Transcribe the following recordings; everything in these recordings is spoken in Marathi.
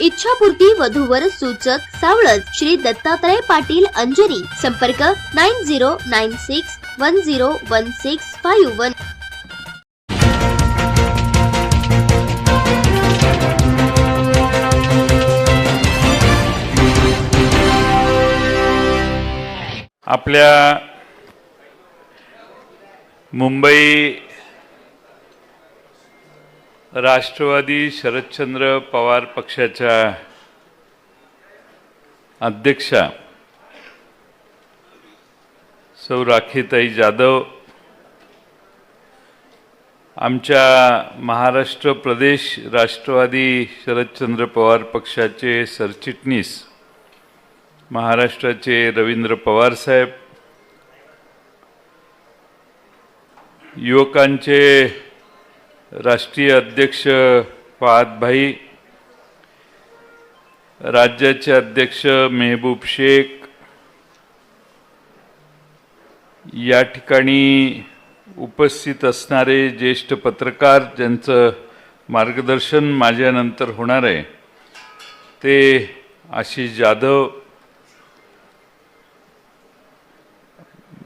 इच्छापूर्ती वधूवर सूचक सावळज श्री दत्तात्रय पाटील अंजनी. संपर्क nine zero nine six one zero one six five one. आपल्या मुंबई राष्ट्रवादी शरदचंद्र पवार पक्षाच्या अध्यक्षा सौ राखीताई जाधव आमच्या महाराष्ट्र प्रदेश राष्ट्रवादी शरदचंद्र पवार पक्षाचे सरचिटणीस महाराष्ट्राचे रवींद्र पवार साहेब युवकांचे राष्ट्रीय अध्यक्ष फहादभाई राज्याचे अध्यक्ष मेहबूब शेख या ठिकाणी उपस्थित असणारे ज्येष्ठ पत्रकार ज्यांचं मार्गदर्शन माझ्यानंतर होणार आहे ते आशिष जाधव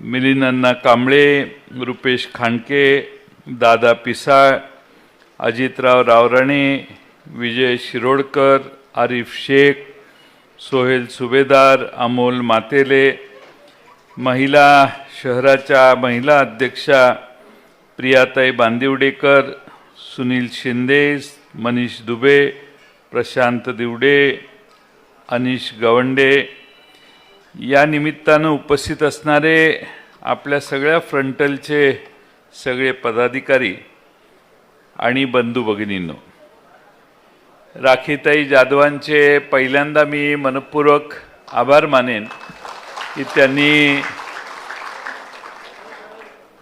मिलिंद कांबळे रुपेश खांडके दादा पिसाळ अजितराव रावराणे विजय शिरोडकर आरिफ शेख सोहेल सुभेदार अमोल मातेले महिला शहराच्या महिला अध्यक्षा प्रियाताई बांदिवडेकर सुनील शिंदे मनीष दुबे प्रशांत दिवडे अनिश गवंडे. या निमित्तानं उपस्थित असणारे आपल्या सगळ्या फ्रंटलचे सगळे पदाधिकारी आणि बंधू भगिनींनो राखीताई जाधवांचे पहिल्यांदा मी मनपूर्वक आभार मानेन की त्यांनी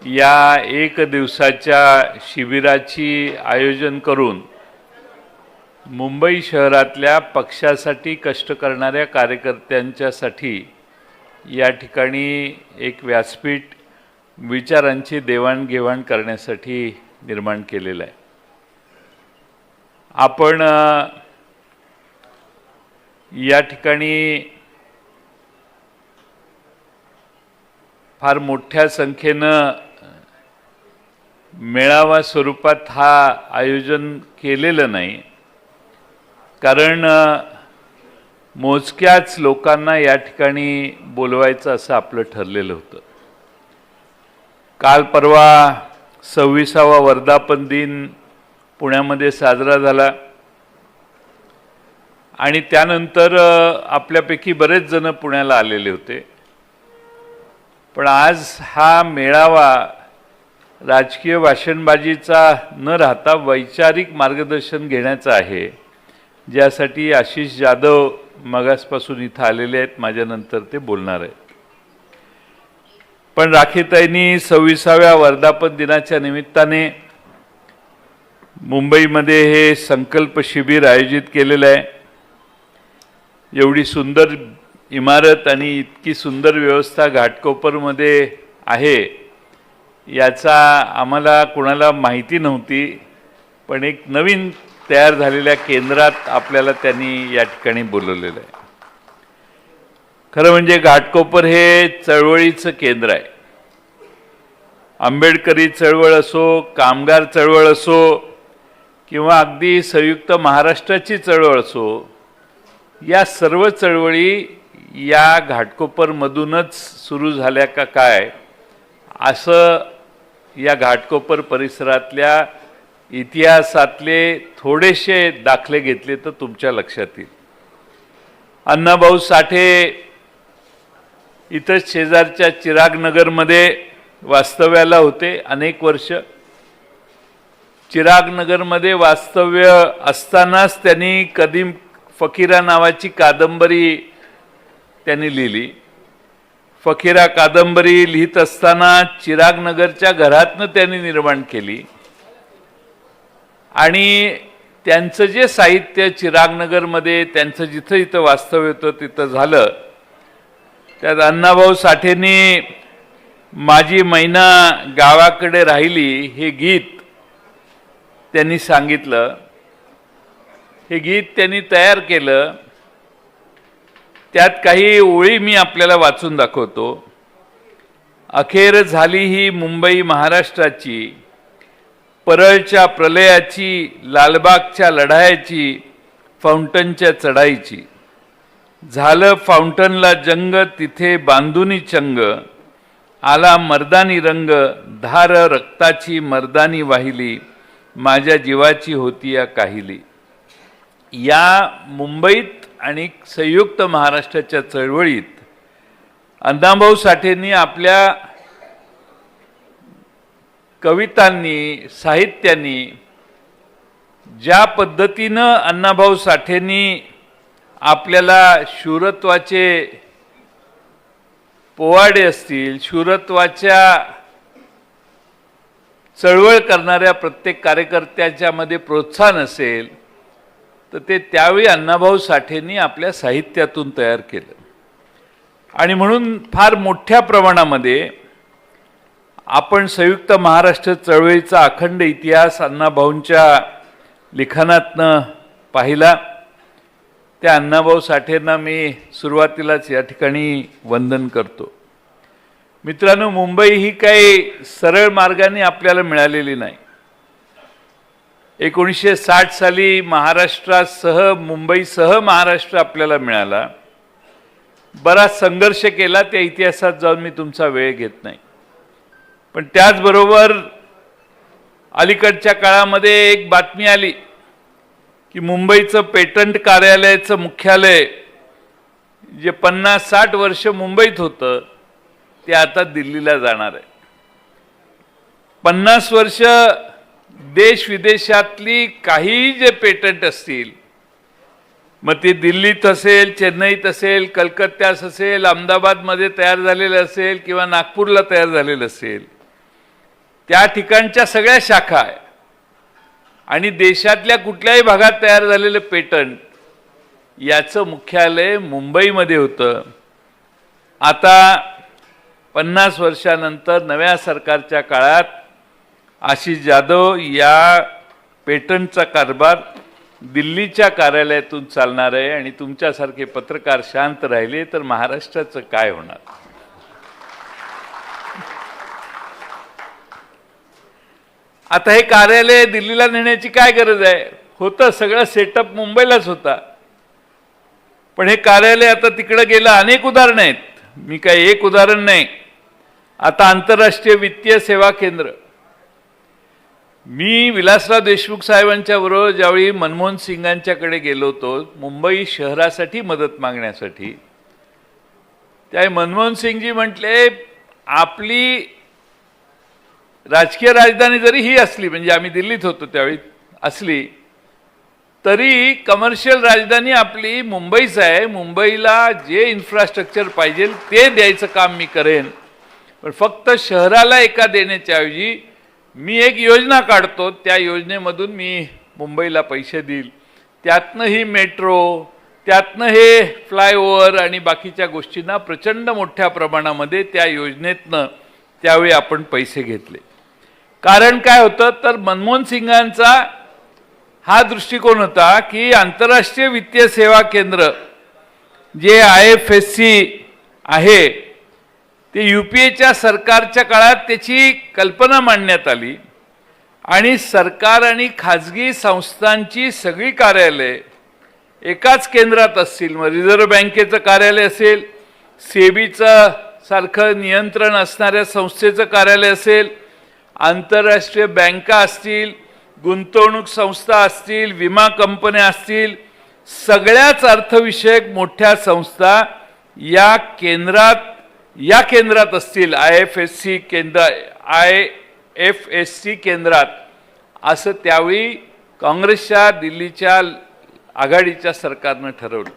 या एक दिवसाच्या शिबिराची आयोजन करून मुंबई शहरातल्या पक्षासाठी कष्ट करणाऱ्या कार्यकर्त्यांच्यासाठी या ठिकाणी एक व्यासपीठ विचारांची देवाणघेवाण करण्यासाठी निर्माण केलेलं आहे. आपण या ठिकाणी फार मोठ्या संख्येनं मेळावा स्वरूपात हा आयोजन केलेलं नाही. कारण मोजक्याच लोकांना या ठिकाणी बोलवायचं असं आपलं ठरलेलं होतं. काल परवा सव्वीसावा वर्धापन दिन पुण्यामध्ये साजरा झाला. आणि त्यानंतर आपल्यापैकी बरेच जण पुण्याला आलेले होते. पण आज हा मेळावा राजकीय भाषणबाजीचा न राहता वैचारिक मार्गदर्शन घेण्याचा आहे ज्यासाठी आशिष जाधव मगासपासून इथं आलेले आहेत. माझ्यानंतर ते बोलणार आहेत. पण राखीताईंनी सव्वीसाव्या वर्धापन दिनाच्या निमित्ताने मुंबईमध्ये हे संकल्प शिबिर आयोजित केलेलं आहे. एवढी सुंदर इमारत आणि इतकी सुंदर व्यवस्था घाटकोपरमध्ये आहे याचा आम्हाला कोणाला माहिती नव्हती पण एक नवीन तयार झालेल्या केंद्रात आपल्याला त्यांनी या ठिकाणी बोलवलेलं आहे. खरं म्हणजे घाटकोपर हे चळवळीचं केंद्र आहे. आंबेडकरी चळवळ असो कामगार चळवळ असो किंवा अगदी संयुक्त महाराष्ट्राची चळवळ असो या सर्व चळवळी या घाटकोपरमधूनच सुरू झाल्या का काय असं या घाटकोपर परिसरातल्या इतिहासातले थोडेसे दाखले घेतले तर तुमच्या लक्षात येईल. अण्णाभाऊ साठे इथं शेजारच्या चिरागनगरमध्ये वास्तव्याला होते अनेक वर्ष. चिरागनगरमध्ये वास्तव्य असतानाच त्यांनी कदीम फकीरा नावाची कादंबरी त्यांनी लिहिली. फकीरा कादंबरी लिहित असताना चिरागनगरच्या घरातनं त्यांनी निर्माण केली. आणि त्यांचं जे साहित्य चिरागनगरमध्ये त्यांचं जिथं इथं वास्तव्य होतं तिथं झालं. त्यात अण्णाभाऊ साठेंनी माझी मैना गावाकडे राहिली हे गीत त्यांनी सांगितलं हे गीत त्यांनी तयार केलं त्यात काही ओळी मी आपल्याला वाचून दाखवतो. अखेर झाली ही मुंबई महाराष्ट्राची परळच्या प्रलयाची लालबागच्या लढायाची फाउंटनच्या चढाईची. झालं फाउंटनला जंग तिथे बांधुनी चंग आला मर्दानी रंग धार रक्ताची मर्दानी वाहिली. माझ्या जीवाची होती या काहिली. या मुंबईत आणि संयुक्त महाराष्ट्राच्या चळवळीत अण्णाभाऊ साठेंनी आपल्या कवितांनी साहित्यांनी ज्या पद्धतीनं अण्णाभाऊ साठेंनी आपल्याला शूरत्वाचे पोवाडे असतील शूरत्वाच्या चळवळ करणाऱ्या प्रत्येक कार्यकर्त्याच्यामध्ये प्रोत्साहन असेल तर ते त्यावेळी अण्णाभाऊ साठेंनी आपल्या साहित्यातून तयार केलं. आणि म्हणून फार मोठ्या प्रमाणामध्ये आपण संयुक्त महाराष्ट्र चळवळीचा अखंड इतिहास अण्णाभाऊंच्या लिखाणातनं पाहिला. त्या अण्णाभाऊ साठेंना मी सुरुवातीलाच या ठिकाणी वंदन करतो. मित्रांनो मुंबई ही काही सरळ मार्गाने आपल्याला मिळालेली नाही. एकोणीसशे साठ साली महाराष्ट्रासह मुंबईसह महाराष्ट्र आपल्याला मिळाला. बराच संघर्ष केला त्या इतिहासात जाऊन मी तुमचा वेळ घेत नाही. पण त्याचबरोबर अलीकडच्या काळामध्ये एक बातमी आली की मुंबईचं पेटंट कार्यालयाचं मुख्यालय जे पन्नास साठ वर्ष मुंबईत होतं ते आता दिल्लीला जाणार आहे. पन्नास वर्ष देश विदेशातली काही जे पेटंट असतील मग ती दिल्लीत असेल चेन्नईत असेल कलकत्त्यास असेल अहमदाबादमध्ये तयार झालेलं असेल किंवा नागपूरला तयार झालेलं असेल त्या ठिकाणच्या सगळ्या शाखा आहे. आणि देशातल्या कुठल्याही भागात तयार झालेलं पेटंट याचं मुख्यालय मुंबईमध्ये होतं. आता पन्नास वर्षानंतर नव्या सरकारच्या काळात आशिष जाधव या पेटंटचा कारभार दिल्लीच्या कार्यालयातून चालणार आहे आणि तुमच्यासारखे पत्रकार शांत राहिले तर महाराष्ट्राचं काय होणार? आता हे कार्यालय दिल्लीला नेण्याची काय गरज आहे? होतं सगळं सेटअप मुंबईलाच होता. पण हे कार्यालय आता तिकडं गेलं अनेक उदाहरणं आहेत. मी काही एक उदाहरण नाही. आता आंतरराष्ट्रीय वित्तीय सेवा केंद्र. मी विलासराव देशमुख साहेबांच्या बरोबर ज्यावेळी मनमोहन सिंगांच्याकडे गेलो होतो मुंबई शहरासाठी मदत मागण्यासाठी त्यावेळी मनमोहन सिंगजी म्हटले आपली राजकीय राजधानी जरी ही असली म्हणजे आम्ही दिल्लीत होतो त्यावेळी असली तरी कमर्शियल राजधानी आपली मुंबईच आहे. मुंबईला जे इन्फ्रास्ट्रक्चर पाहिजे ते द्यायचं काम मी करेन. पण फक्त शहराला एका देण्याच्या ऐवजी मी एक योजना काढतो त्या योजनेमधून मी मुंबईला पैसे देईल. त्यातनं ही मेट्रो त्यातनं हे फ्लायओव्हर आणि बाकीच्या गोष्टींना प्रचंड मोठ्या प्रमाणामध्ये त्या योजनेतनं त्यावेळी आपण पैसे घेतले. कारण काय होतं तर मनमोहन सिंगांचा हा दृष्टिकोन होता की आंतरराष्ट्रीय वित्तीय सेवा केंद्र जे आय एफ एस सी आहे ते यू पी एच्या सरकारच्या काळात त्याची कल्पना मांडण्यात आली. आणि सरकार आणि खाजगी संस्थांची सगळी कार्यालय एकाच केंद्रात असतील. मग रिझर्व्ह बँकेचं कार्यालय असेल सेबीचं सारखं नियंत्रण असणाऱ्या संस्थेचं कार्यालय असेल आंतरराष्ट्रीय बँका असतील गुंतवणूक संस्था असतील विमा कंपन्या असतील सगळ्याच अर्थविषयक मोठ्या संस्था या केंद्रात या केंद्रात असतील आय एफ एस सी केंद्र आय एफ एस सी केंद्रात असं त्यावेळी काँग्रेसच्या दिल्लीच्या आघाडीच्या सरकारनं ठरवलं.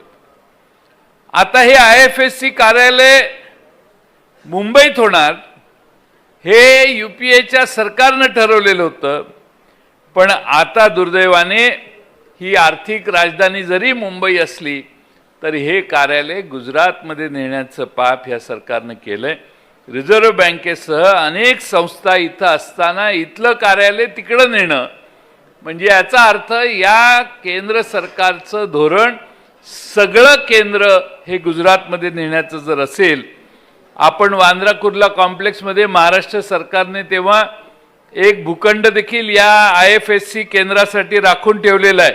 आता हे आय एफ एस सी कार्यालय मुंबईत होणार हे यू पी एच्या सरकारनं ठरवलेलं होतं पण आता दुर्दैवाने ही आर्थिक राजधानी जरी मुंबई असली तरी हे कार्यालय गुजरातमध्ये नेण्याचं पाप ह्या सरकारनं केलं आहे रिझर्व्ह बँकेसह अनेक संस्था इथं असताना इथलं कार्यालय तिकडं नेणं. म्हणजे याचा अर्थ या केंद्र सरकारचं धोरण सगळं केंद्र हे गुजरातमध्ये नेण्याचं जर असेल आपण वांद्रा कुर्ला कॉम्प्लेक्समध्ये महाराष्ट्र सरकारने तेव्हा एक भूखंड देखील या आय एफ एस सी केंद्रासाठी राखून ठेवलेला आहे.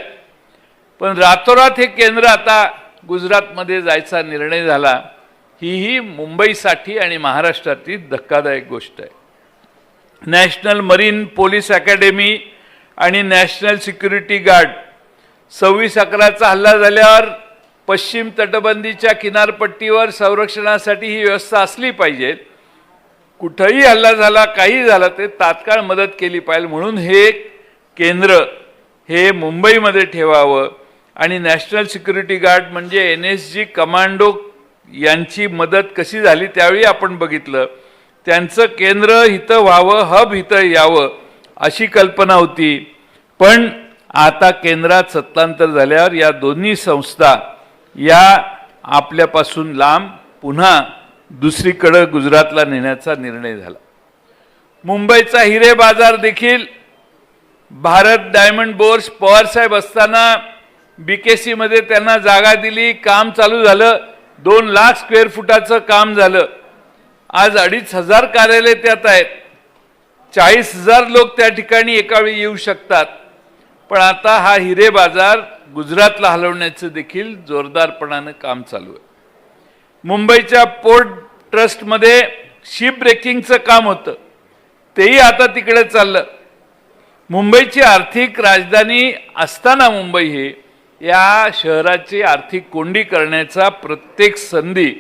पण रातोरात हे केंद्र आता गुजरातमध्ये जायचा निर्णय झाला हीही मुंबईसाठी आणि महाराष्ट्रातील धक्कादायक गोष्ट आहे. नॅशनल मरीन पोलीस अकॅडमी आणि नॅशनल सिक्युरिटी गार्ड सव्वीस अकराचा हल्ला झाल्यावर पश्चिम तटबंदीच्या किनारपट्टीवर संरक्षणासाठी ही व्यवस्था असली पाहिजे. कुठंही हल्ला झाला काही झाला ते तात्काळ मदत केली पाहिजे म्हणून हे केंद्र हे मुंबईमध्ये ठेवावं. आणि नॅशनल सिक्युरिटी गार्ड म्हणजे एन एस जी कमांडो यांची मदत कशी झाली त्यावेळी आपण बघितलं. त्यांचं केंद्र इथं व्हावं हब इथं यावं अशी कल्पना होती. पण आता केंद्रात सत्तांतर झाल्यावर या दोन्ही संस्था या आपल्यापासून लांब पुन्हा दुसरीकडं गुजरातला नेण्याचा निर्णय झाला. मुंबईचा हिरे बाजार देखील भारत डायमंड बोर्स पवारसाहेब असताना बी के सीमध्ये त्यांना जागा दिली काम चालू झालं दोन लाख स्क्वेअर फुटाचं काम झालं. आज अडीच हजार कार्यालय त्यात आहेत. चाळीस हजार लोक त्या ठिकाणी एकावेळी येऊ शकतात. पण आता हा हिरे बाजार गुजरातला हलवण्याचं देखील जोरदारपणानं काम चालू आहे. मुंबईच्या पोर्ट ट्रस्टमध्ये शिप ब्रेकिंगचं काम होतं. तेही आता तिकडे चाललं. मुंबईची आर्थिक राजधानी असताना मुंबई हे या शहराची आर्थिक कोंडी करण्याचा प्रत्येक संधी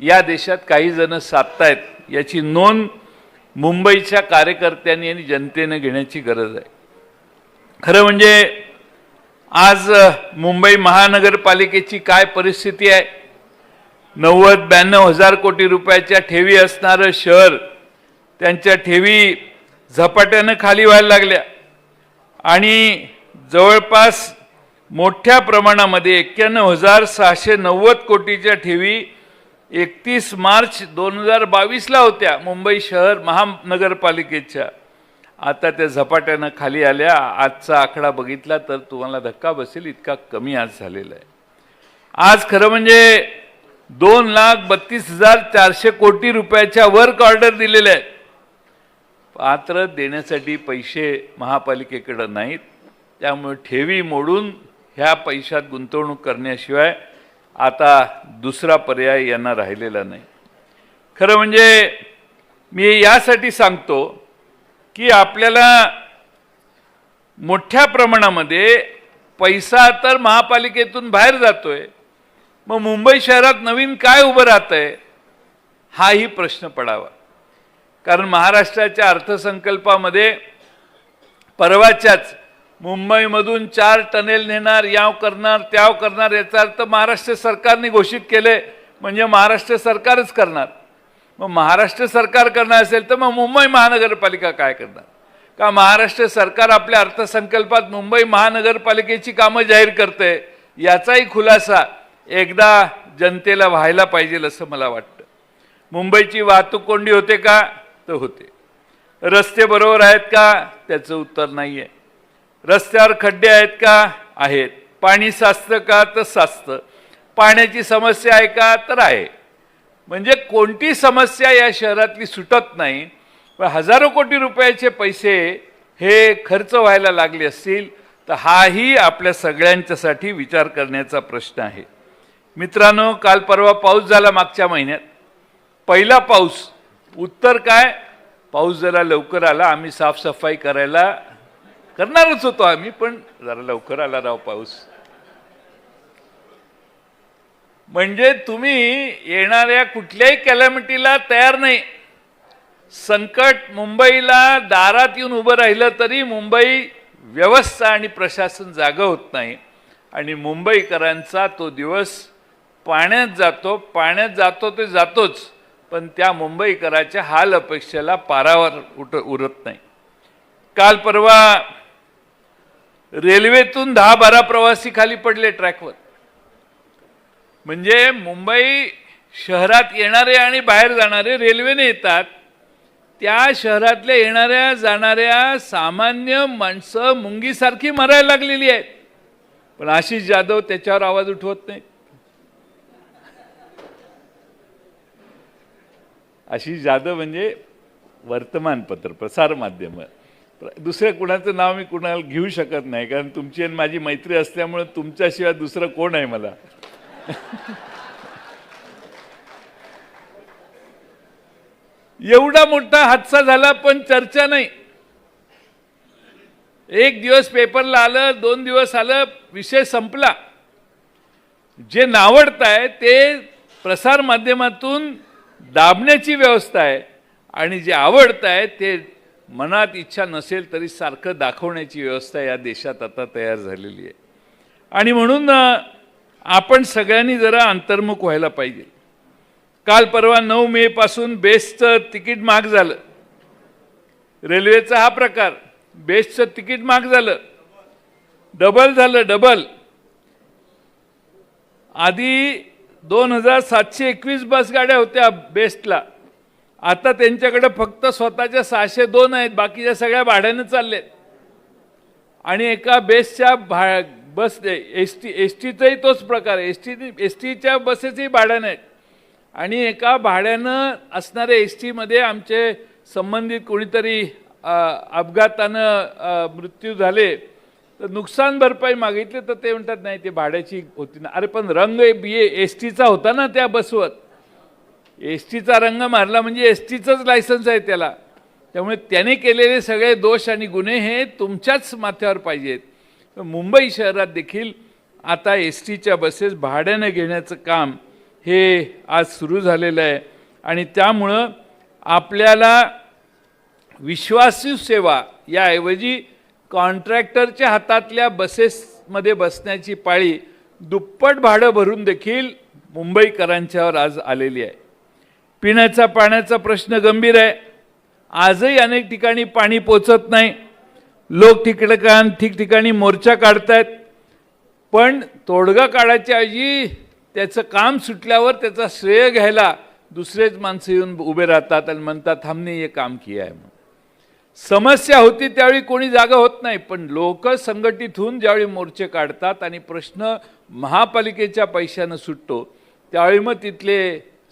या देशात काही जण साधतायत याची नोंद मुंबईच्या कार्यकर्त्यांनी आणि जनतेनं घेण्याची गरज आहे. खरं म्हणजे आज मुंबई महानगरपालिकेची काय परिस्थिती आहे? नव्वद ब्याण्णव हजार कोटी रुपयाच्या ठेवी असणारं शहर त्यांच्या ठेवी झपाट्यानं खाली व्हायला लागल्या. आणि जवळपास मोठ्या प्रमाणामध्ये एक्क्याण्णव हजार सहाशे नव्वद कोटीच्या ठेवी एकतीस मार्च दोन हजार बावीसला होत्या मुंबई शहर महानगरपालिकेच्या. आता त्या झपाट्यानं खाली आल्या. आजचा आकडा बघितला तर तुम्हाला धक्का बसेल इतका कमी आज झालेला आहे. आज खरं म्हणजे दोन लाख बत्तीस हजार चारशे कोटी रुपयाच्या वर्क ऑर्डर दिलेल्या आहेत. पात्र देण्यासाठी पैसे महापालिकेकडं नाहीत. त्यामुळे ठेवी मोडून ह्या पैशात गुंतवणूक करण्याशिवाय आता दुसरा पर्याय यांना राहिलेला नाही. खरं म्हणजे मी यासाठी सांगतो की आपल्याला मोठ्या प्रमाणामध्ये पैसा तर महापालिकेतून बाहेर जातोय मग मुंबई शहरात नवीन काय उभं राहतंय हाही प्रश्न पडावा. कारण महाराष्ट्राच्या अर्थसंकल्पामध्ये परवाच्याच मुंबईमधून चार टनेल नेणार याव करणार त्याव करणार याचा अर्थ महाराष्ट्र सरकारने घोषित केले म्हणजे महाराष्ट्र सरकारच करणार. मग महाराष्ट्र सरकार करणार असेल तर मग मुंबई महानगरपालिका काय करणार? का महाराष्ट्र सरकार आपल्या अर्थसंकल्पात मुंबई महानगरपालिकेची कामं जाहीर करते? याचाही खुलासा एकदा जनतेला व्हायला पाहिजे असं मला वाटतं. मुंबईची वाहतूक कोंडी होते का? तर होते. रस्ते बरोबर आहेत का? त्याचं उत्तर नाही आहे रस्त्यावर खड्डे आहेत का? आहेत. पाणी साचतं का? तर साचतं. पाण्याची समस्या आहे का? तर आहे. म्हणजे कोणती समस्या या शहरातली सुटत नाही. पण हजारो कोटी रुपयाचे पैसे हे खर्च व्हायला लागले असतील तर हाही आपल्या सगळ्यांच्यासाठी विचार करण्याचा प्रश्न आहे. मित्रांनो काल परवा पाऊस झाला मागच्या महिन्यात. पहिला पाऊस. उत्तर काय? पाऊस जरा लवकर आला. आम्ही साफसफाई करायला करणारच होतो आम्ही पण जरा लवकर आला राव पाऊस. म्हणजे तुम्ही येणाऱ्या कुठल्याही कॅलॅमिटीला तयार नाही. संकट मुंबईला दारात येऊन उभं राहिलं तरी मुंबई व्यवस्था आणि प्रशासन जागं होत नाही. आणि मुंबईकरांचा तो दिवस पाण्यात जातो पाण्यात जातो ते जातोच पण त्या मुंबईकराच्या हाल अपेक्षेला पारावर उठ उरत नाही. काल परवा रेल्वेतून दहा बारा प्रवासी खाली पडले ट्रॅकवर. म्हणजे मुंबई शहरात येणारे आणि बाहेर जाणारे रेल्वेने येतात त्या शहरातल्या येणाऱ्या जाणाऱ्या सामान्य माणसं मुंगीसारखी मरायला लागलेली आहेत. पण आशिष जाधव त्याच्यावर आवाज उठवत नाही. आशिष जाधव म्हणजे वर्तमानपत्र प्रसार माध्यम दुसऱ्या कुणाचं नाव मी कुणाला घेऊ शकत नाही कारण तुमची आणि माझी मैत्री असल्यामुळे तुमच्याशिवाय दुसरं कोण आहे मला? एवढा मोठा हादसा झाला पण चर्चा नाही. एक दिवस पेपरला आलं दोन दिवस आलं विषय संपला. जे नावडताय ते प्रसार माध्यमातून दाबण्याची व्यवस्था आहे. आणि जे आवडत आहे ते मनात इच्छा नसेल तरी सारखं दाखवण्याची व्यवस्था या देशात आता तयार झालेली आहे. आणि म्हणून आपण सगळ्यांनी जरा अंतर्मुख व्हायला पाहिजे. काल परवा नऊ मेपासून बेस्टचं तिकीट महाग झालं. रेल्वेचा हा प्रकार बेस्टचं तिकीट महाग झालं. डबल झालं डबल. आधी दोन हजार सातशे एकवीस बस गाड्या होत्या बेस्टला. आता त्यांच्याकडे फक्त स्वतःच्या सहाशे दोन आहेत बाकीच्या सगळ्या भाड्यानं चाललेत. आणि एका बेसच्या भा बस एस टी एस टीचाही तोच प्रकार आहे. एस टी एस टीच्या बसेसही भाड्यानं आहेत. आणि एका भाड्यानं असणाऱ्या एस टीमध्ये आमचे संबंधित कोणीतरी अपघातानं मृत्यू झाले तर नुकसान भरपाई मागितली तर ते म्हणतात नाही ते भाड्याची होती ना. अरे पण रंग बी एस टीचा होता ना त्या बसवर. एस टीचा रंग मारला म्हणजे एस टीचंच लायसन्स आहे त्याला. त्यामुळे त्याने केलेले सगळे दोष आणि गुन्हे हे तुमच्याच माथ्यावर पाहिजेत. मुंबई शहरात देखील आता एस टीच्या बसेस भाड्यानं घेण्याचं काम हे आज सुरू झालेलं आहे. आणि त्यामुळं आपल्याला विश्वासू सेवा याऐवजी कॉन्ट्रॅक्टरच्या हातातल्या बसेसमध्ये बसण्याची पाळी दुप्पट भाडं भरून देखील मुंबईकरांच्यावर आज आलेली आहे. पिण्याचा पाण्याचा प्रश्न गंभीर आहे. आजही अनेक ठिकाणी पाणी पोचत नाही. लोक ठिकठिकाण ठिकठिकाणी मोर्चा काढतायत. पण तोडगा काढायच्या आजी त्याचं काम सुटल्यावर त्याचा श्रेय घ्यायला दुसरेच माणसं येऊन उभे राहतात आणि म्हणतात हमने हे काम किया आहे म्हणून. समस्या होती त्यावेळी कोणी जागा होत नाही पण लोक संघटित होऊन ज्यावेळी मोर्चे काढतात आणि प्रश्न महापालिकेच्या पैशानं सुटतो त्यावेळी मग तिथले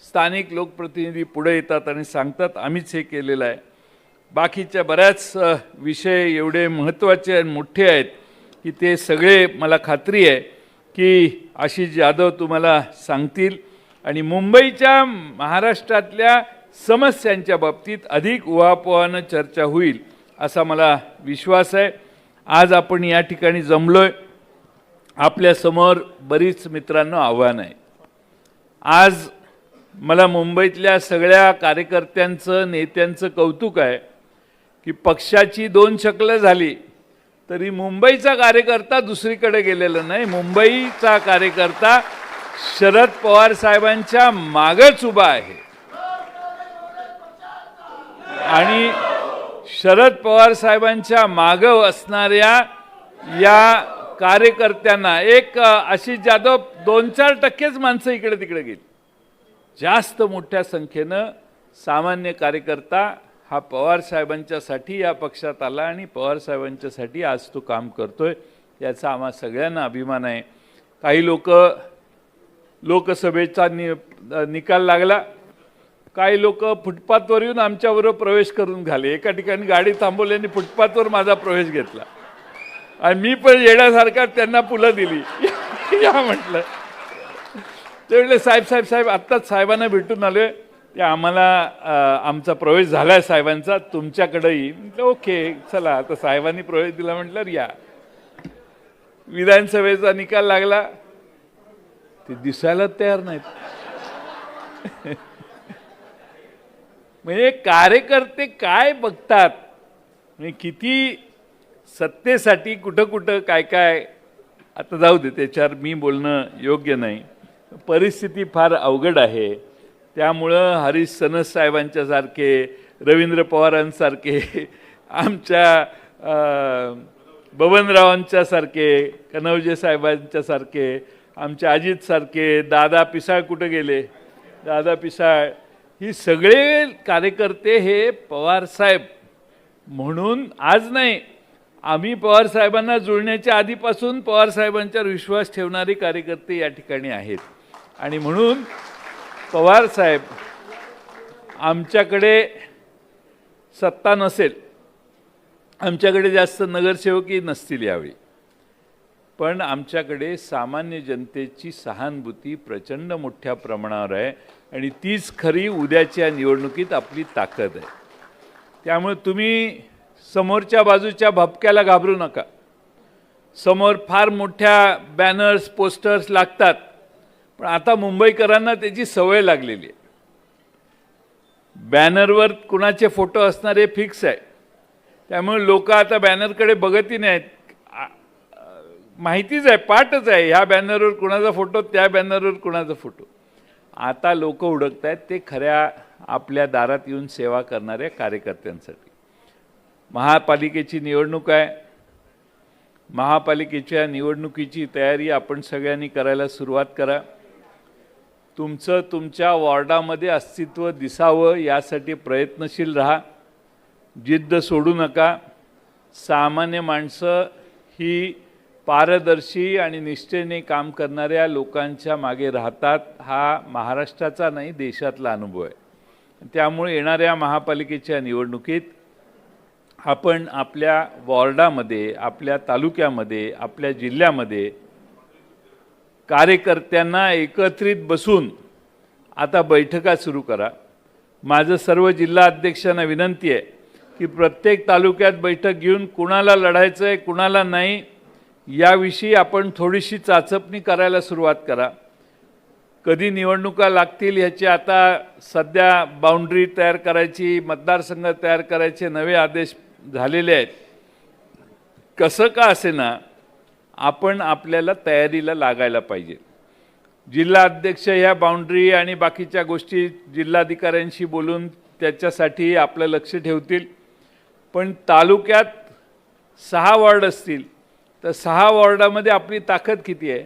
स्थानिक लोकप्रतिनिधी पुढे येतात आणि सांगतात आम्हीच हे केलेलं आहे. बाकीच्या बऱ्याच विषय एवढे महत्त्वाचे आणि मोठे आहेत की ते सगळे मला खात्री आहे की आशिष जाधव तुम्हाला सांगतील आणि मुंबईच्या महाराष्ट्रातल्या समस्यांच्या बाबतीत अधिक उहापोहानं चर्चा होईल असा मला विश्वास आहे. आज आपण या ठिकाणी जमलो आहे आपल्यासमोर बरीच मित्रांनो आव्हान आहे. आज मला मुंबईतल्या सगळ्या कार्यकर्त्यांचं नेत्यांचं कौतुक आहे की पक्षाची दोन शकलं झाली तरी मुंबईचा कार्यकर्ता दुसरीकडे गेलेला नाही. मुंबईचा कार्यकर्ता शरद पवार साहेबांच्या मागच उभा आहे. आणि शरद पवार साहेबांच्या माग असणाऱ्या या कार्यकर्त्यांना एक आशिष जाधव दोन चार टक्केच माणसं इकडे तिकडे गेली. जास्त मोठ्या संख्येनं सामान्य कार्यकर्ता हा पवार साहेबांच्यासाठी या पक्षात आला आणि पवारसाहेबांच्यासाठी आज तो काम करतो आहे याचा आम्हा सगळ्यांना अभिमान आहे. काही लोक लोकसभेचा नि निकाल लागला. काही लोक फुटपाथवर येऊन आमच्याबरोबर प्रवेश करून घाले. एका ठिकाणी गाडी थांबवल्याने फुटपाथवर माझा प्रवेश घेतला. आणि मी पण येण्यासारखा त्यांना पुलं दिली. या म्हटलं. ते म्हटले साहेब साहेब साहेब आत्ताच साहेबांना भेटून आलोय. ते आम्हाला आमचा प्रवेश झालाय साहेबांचा. तुमच्याकडंही म्हटलं ओके चला. आता साहेबांनी प्रवेश दिला म्हटलं या. विधानसभेचा निकाल लागला. ते दिसायला तयार नाहीत. म्हणजे कार्यकर्ते काय बघतात? म्हणजे किती सत्तेसाठी कुठं कुठं काय काय आता जाऊ दे त्याच्यावर मी बोलणं योग्य नाही. परिस्थिती फार अवघड आहे. त्यामुळं हरीश सनस साहेबांच्यासारखे रवींद्र पवारांसारखे आमच्या बबनरावांच्यासारखे कनवजे साहेबांच्यासारखे आमच्या अजितसारखे दादा पिसाळ कुठं गेले? दादा पिसाळ ही सगळे कार्यकर्ते हे पवारसाहेब म्हणून आज नाही आम्ही पवार साहेबांना जुळण्याच्या आधीपासून पवार साहेबांच्यावर विश्वास ठेवणारे कार्यकर्ते या ठिकाणी आहेत. आणि म्हणून पवार साहेब आमच्याकडे सत्ता नसेल आमच्याकडे जास्त नगरसेवकही नसतील यावेळी. पण आमच्याकडे सामान्य जनतेची सहानुभूती प्रचंड मोठ्या प्रमाणावर आहे आणि तीच खरी उद्याच्या निवडणुकीत आपली ताकद आहे. त्यामुळे तुम्ही समोरच्या बाजूच्या भपक्याला घाबरू नका. समोर फार मोठ्या बॅनर्स पोस्टर्स लागतात. पण आता मुंबईकरांना त्याची सवय लागलेली आहे. बॅनरवर कुणाचे फोटो असणारे फिक्स आहे. त्यामुळे लोक आता बॅनरकडे बघतही नाहीत. माहितीच आहे पाठच आहे. ह्या बॅनरवर कुणाचा फोटो त्या बॅनरवर कुणाचा फोटो. आता लोक उडकत आहेत ते खऱ्या आपल्या दारात येऊन सेवा करणाऱ्या कार्यकर्त्यांसाठी. महापालिकेची निवडणूक आहे. महापालिकेच्या निवडणुकीची तयारी आपण सगळ्यांनी करायला सुरुवात करा. तुमचं तुमच्या वॉर्डामध्ये अस्तित्व दिसावं यासाठी प्रयत्नशील राहा. जिद्द सोडू नका. सामान्य माणसं ही पारदर्शी आणि निष्ठेने काम करणाऱ्या लोकांच्या मागे राहतात. हा महाराष्ट्राचा नाही देशातला अनुभव आहे. त्यामुळे येणाऱ्या महापालिकेच्या निवडणुकीत आपण आपल्या वॉर्डामध्ये आपल्या तालुक्यामध्ये आपल्या जिल्ह्यामध्ये कार्यकर्त्यांना एकत्रित बसून आता बैठका सुरू करा. माझं सर्व जिल्हा अध्यक्षांना विनंती आहे की प्रत्येक तालुक्यात बैठक घेऊन कुणाला लढायचं आहे कुणाला नाही याविषयी आपण थोडीशी चाचपणी करायला सुरुवात करा. कधी निवडणुका लागतील ह्याची आता सध्या बाउंड्री तयार करायची मतदारसंघ तयार करायचे नवे आदेश झालेले आहेत. कसं का असे ना आपण आपल्याला तयारीला लागायला पाहिजे. जिल्हा अध्यक्ष ह्या बाउंड्री आणि बाकीच्या गोष्टी जिल्हाधिकाऱ्यांशी बोलून त्याच्यासाठी आपलं लक्ष ठेवतील. पण तालुक्यात सहा वॉर्ड असतील तर सहा वॉर्डामध्ये आपली ताकद किती आहे?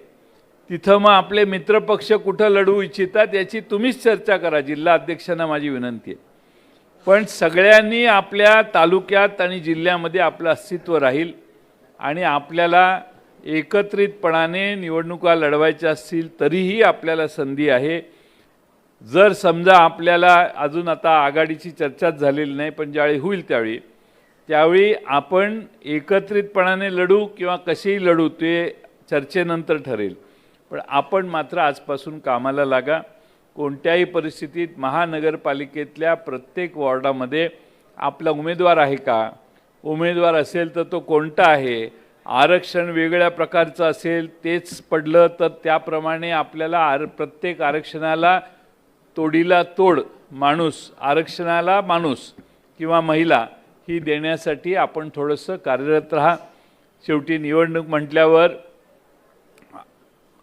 तिथं मग आपले मित्रपक्ष कुठं लढवू इच्छितात याची तुम्हीच चर्चा करा. जिल्हा अध्यक्षांना माझी विनंती आहे. पण सगळ्यांनी आपल्या तालुक्यात आणि जिल्ह्यामध्ये आपलं अस्तित्व राहील आणि आपल्याला एकत्रितपणाने निवडणुका लढवायच्या असतील तरीही आपल्याला संधी आहे. जर समजा आपल्याला अजून आता आघाडीची चर्चाच झालेली नाही पण ज्यावेळी होईल त्यावेळी त्यावेळी आपण एकत्रितपणाने लढू किंवा कसेही लढू ते चर्चेनंतर ठरेल. पण आपण मात्र आजपासून कामाला लागा. कोणत्याही परिस्थितीत महानगरपालिकेतल्या प्रत्येक वॉर्डामध्ये आपला उमेदवार आहे का? उमेदवार असेल तर तो कोणता आहे? आरक्षण वेगळ्या प्रकारचं असेल तेच पडलं तर त्याप्रमाणे आपल्याला आर प्रत्येक आरक्षणाला तोडीला तोड माणूस आरक्षणाला माणूस किंवा महिला ही देण्यासाठी आपण थोडंसं कार्यरत राहा. शेवटी निवडणूक म्हटल्यावर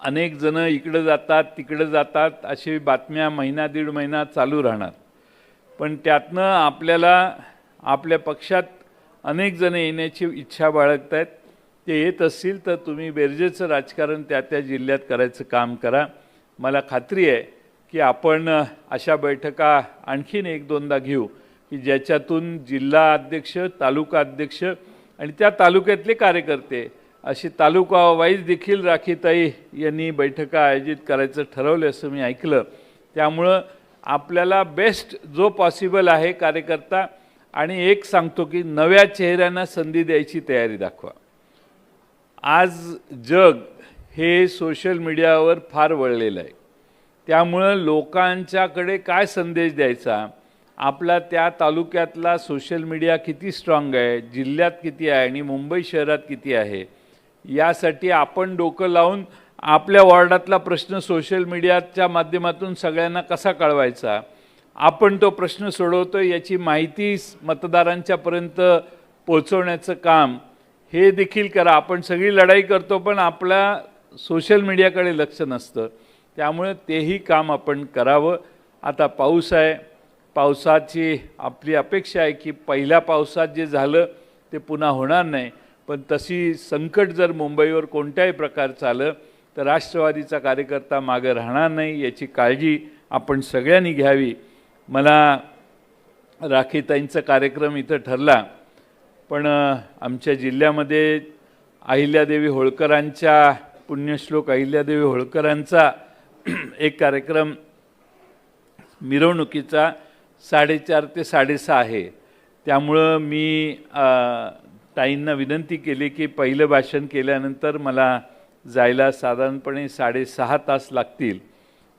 अनेक जण इकडं जातात तिकडं जातात अशी बातम्या महिना दीड महिना चालू राहणार. पण त्यातनं आपल्याला आपल्या पक्षात अनेक जण येण्याची इच्छा बाळगत आहेत ते येत असतील तर तुम्ही बेरजेचं राजकारण त्या त्या जिल्ह्यात करायचं काम करा. मला खात्री आहे की आपण अशा बैठका आणखीन एक दोनदा घेऊ की ज्याच्यातून जिल्हा अध्यक्ष तालुका अध्यक्ष आणि त्या तालुक्यातले कार्यकर्ते अशी तालुका वाईज देखील राखीताई यांनी बैठका आयोजित करायचं ठरवलं असं मी ऐकलं. त्यामुळं आपल्याला बेस्ट जो पॉसिबल आहे कार्यकर्ता आणि एक सांगतो की नव्या चेहऱ्यांना संधी द्यायची तयारी दाखवा. आज जग हे सोशल मीडियावर फार वळलेलं आहे. त्यामुळं लोकांच्याकडे काय संदेश द्यायचा? आपला त्या तालुक्यातला सोशल मीडिया किती स्ट्रॉंग आहे? जिल्ह्यात किती आहे? आणि मुंबई शहरात किती आहे? यासाठी आपण डोकं लावून आपल्या वॉर्डातला प्रश्न सोशल मीडियाच्या माध्यमातून सगळ्यांना कसा कळवायचा? आपण तो प्रश्न सोडवतो याची माहिती मतदारांच्यापर्यंत पोचवण्याचं काम हे देखील करा. आपण सगळी लढाई करतो पण आपल्या सोशल मीडियाकडे लक्ष नसतं. त्यामुळे तेही काम आपण करावं. आता पाऊस आहे. पावसाची आपली अपेक्षा आहे की पहिल्या पावसात जे झालं ते पुन्हा होणार नाही. पण तशी संकट जर मुंबईवर कोणत्याही प्रकारचं आलं तर राष्ट्रवादीचा कार्यकर्ता मागं राहणार नाही याची काळजी आपण सगळ्यांनी घ्यावी. मला राखीताईंचा कार्यक्रम इथं ठरला. पण आमच्या जिल्ह्यामध्ये अहिल्यादेवी होळकरांच्या पुण्यश्लोक अहिल्यादेवी होळकरांचा एक कार्यक्रम मिरवणुकीचा साडेचार ते साडेसहा आहे. त्यामुळं मी ताईंना विनंती केली की पहिलं भाषण केल्यानंतर मला जायला साधारणपणे साडेसहा तास लागतील.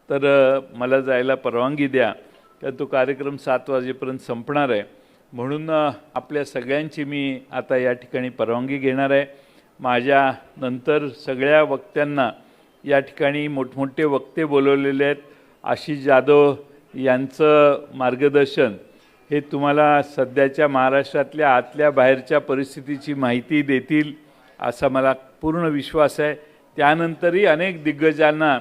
तर मला जायला परवानगी द्या. तर तो कार्यक्रम सात वाजेपर्यंत संपणार आहे. म्हणून आपल्या सगळ्यांची मी आता या ठिकाणी परवानगी घेणार आहे. माझ्या नंतर सगळ्या वक्त्यांना या ठिकाणी मोठमोठे वक्ते बोलवलेले आहेत. आशिष जाधव यांचं मार्गदर्शन हे तुम्हाला सध्याच्या महाराष्ट्रातल्या आतल्या बाहेरच्या परिस्थितीची माहिती देतील असा मला पूर्ण विश्वास आहे. त्यानंतरही अनेक दिग्गजांना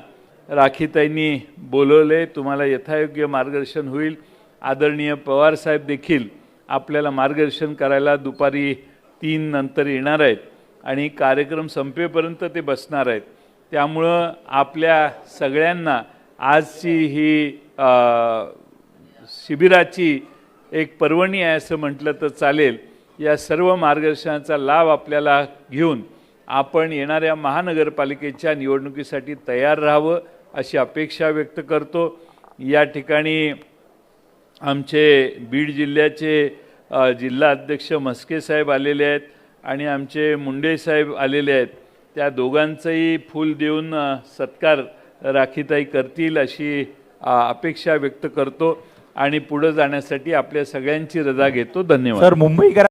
राखीताईंनी बोलवले. तुम्हाला यथायोग्य मार्गदर्शन होईल. आदरणीय पवारसाहेब देखील आपल्याला मार्गदर्शन करायला दुपारी तीन नंतर येणार आहेत आणि कार्यक्रम संपेपर्यंत ते बसणार आहेत. त्यामुळं आपल्या सगळ्यांना आजची ही शिबिराची एक पर्वणी आहे असं म्हटलं तर चालेल. या सर्व मार्गदर्शनाचा लाभ आपल्याला घेऊन आपण येणाऱ्या महानगरपालिकेच्या निवडणुकीसाठी तयार राहावं अशी अपेक्षा व्यक्त करतो. या ठिकाणी आमचे बीड जिल्ह्याचे जिल्हा अध्यक्ष म्हस्के साहेब आलेले आहेत आणि आमचे मुंडे साहेब आलेले आहेत. त्या दोघांचंही फूल देऊन सत्कार राखीताई करतील अशी अपेक्षा व्यक्त करतो आणि पुढं जाण्यासाठी आपल्या सगळ्यांची रजा घेतो. धन्यवाद. सर मुंबईकर